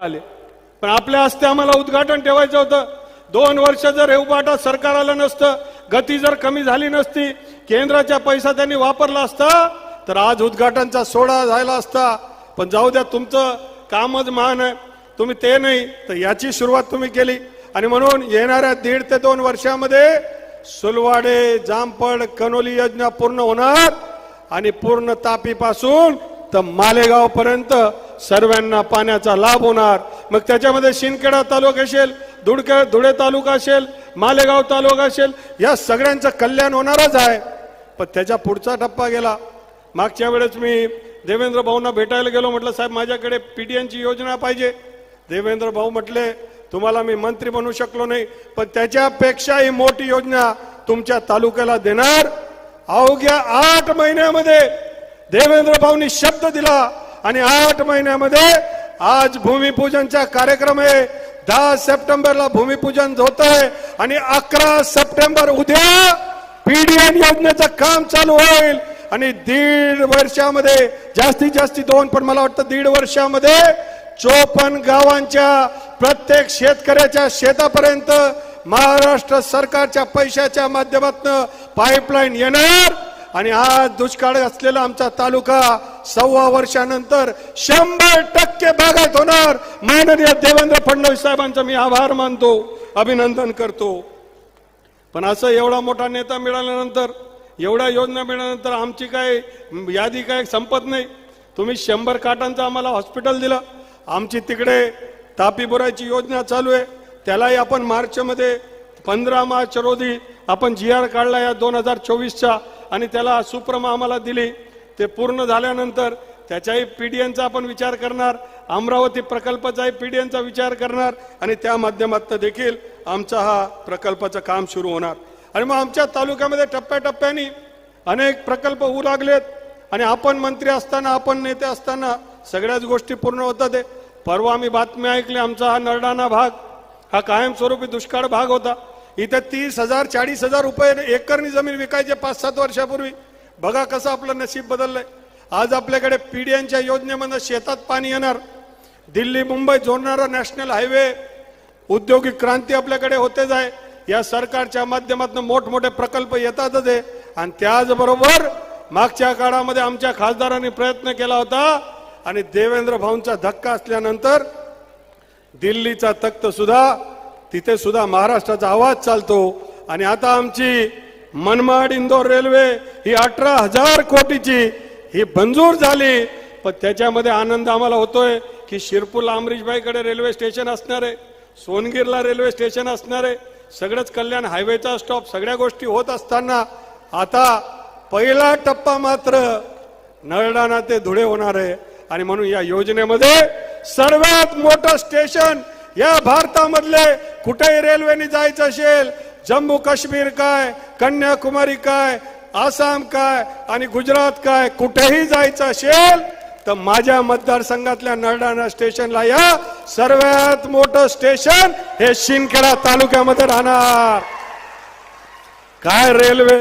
आले. पण आपल्या हस्ते आम्हाला उद्घाटन ठेवायचं होतं. दोन वर्ष जर हे सरकार आलं नसतं गती जर कमी झाली नसती केंद्राचा पैसा त्यांनी वापरला असता तर आज उद्घाटनचा सोहळा झाला असता. पण जाऊ द्या तुमचं कामच महान आहे. तुम्ही ते नाही तर याची सुरुवात तुम्ही केली. आणि म्हणून येणाऱ्या दीड ते दोन वर्षामध्ये सुलवाडे जामपड कनोली योजना पूर्ण होणार. आणि पूर्ण तापीपासून तर मालेगाव पर्यंत सर्वांना पाण्याचा लाभ होणार. मग त्याच्यामध्ये शिंदखेडा तालुका असेल धुडके धुळे तालुका असेल मालेगाव तालुका असेल या सगळ्यांचं कल्याण होणारच आहे. पण त्याच्या पुढचा टप्पा गेला. मागच्या वेळेस मी देवेंद्र भाऊंना भेटायला गेलो म्हटलं साहेब माझ्याकडे पीडीएनची योजना पाहिजे. देवेंद्र भाऊ म्हटले तुम्हाला मी मंत्री बनू शकलो नाही पण त्याच्यापेक्षाही मोठी योजना तुमच्या तालुक्याला देणार. अवघ्या आठ महिन्यामध्ये देवेंद्र भाऊनी शब्द दिला. आणि आठ महिन्यामध्ये आज भूमिपूजनचा कार्यक्रम आहे. दहा सप्टेंबरला भूमिपूजन होत आहे आणि अकरा सप्टेंबर उद्या पीडीएन योजनेचं काम चालू होईल. आणि दीड वर्षामध्ये जास्तीत जास्ती दोन पण मला वाटतं दीड वर्षामध्ये चोपन्न गावांच्या प्रत्येक शेतकऱ्याच्या शेतापर्यंत महाराष्ट्र सरकारच्या पैशाच्या माध्यमातून पाईपलाईन येणार. आणि आज दुष्काळ असलेला आमचा तालुका सव्वा वर्षानंतर शंभर टक्के बागायत होणार. माननीय देवेंद्र फडणवीस साहेबांचा मी आभार मानतो अभिनंदन करतो. पण असं एवढा मोठा नेता मिळाल्यानंतर एवढ्या योजना मिळाल्यानंतर आमची काय यादी काय संपत नाही. तुम्ही शंभर काटांचं आम्हाला हॉस्पिटल दिलं. आमची तिकडे तापी बुरायची योजना चालू आहे. त्यालाही आपण मार्चमध्ये पंधरा मार्च रोजी आपण जी आर काढला या दोन हजार चोवीसच्या. आणि त्याला सुप्रमा आम्हाला दिली. ते पूर्ण झाल्यानंतर त्याच्याही पीडीएनचा आपण विचार करणार अमरावती प्रकल्पाचाही पीडीएनचा विचार करणार आणि त्या माध्यमातून देखील आमचा हा प्रकल्पाचं काम सुरू होणार. आणि मग आमच्या तालुक्यामध्ये टप्प्याटप्प्याने अनेक प्रकल्प होऊ लागलेत आणि आपण मंत्री असताना आपण नेते असताना सगळ्याच गोष्टी पूर्ण होतात. परवा आम्ही बातमी ऐकली आमचा हा नरडाणा भाग हा कायमस्वरूपी दुष्काळ भाग होता. इथं तीस हजार चाळीस हजार रुपये एकरनी जमीन विकायचे पाच सात वर्षापूर्वी. बघा कसं आपलं नशीब बदललंय. आज आपल्याकडे पीडीएनच्या योजनेमध्ये शेतात पाणी येणार. दिल्ली मुंबई जोडणारा नॅशनल हायवे औद्योगिक क्रांती आपल्याकडे होतेच आहे या सरकारच्या माध्यमातून मोठमोठे प्रकल्प येतातच आहे आणि त्याचबरोबर मागच्या काळामध्ये आमच्या खासदारांनी प्रयत्न केला होता. आणि देवेंद्र भाऊंचा धक्का असल्यानंतर दिल्लीचा तख्त सुद्धा तिथे सुद्धा महाराष्ट्राचा आवाज चालतो. आणि आता आमची मनमाड इंदोर रेल्वे ही अठरा हजार कोटीची ही मंजूर झाली. पण त्याच्यामध्ये आनंद आम्हाला होतोय की शिरपूरला अमरीशबाईकडे रेल्वे स्टेशन असणार आहे सोनगीरला रेल्वे स्टेशन असणार आहे सगळंच कल्याण हायवेचा स्टॉप सगळ्या गोष्टी होत असताना आता पहिला टप्पा मात्र नळडाणा ते धुळे होणार आहे. आणि म्हणून या योजनेमध्ये सर्वात मोठं स्टेशन या भारतामधले कुठेही रेल्वेने जायचं असेल जम्मू काश्मीर काय कन्याकुमारी काय आसाम काय आणि गुजरात काय कुठेही जायचं असेल तर माझ्या मतदारसंघातल्या नरडाणा स्टेशनला या. सर्वात मोठं स्टेशन हे शिंदखेडा तालुक्यामध्ये राहणार. काय रेल्वे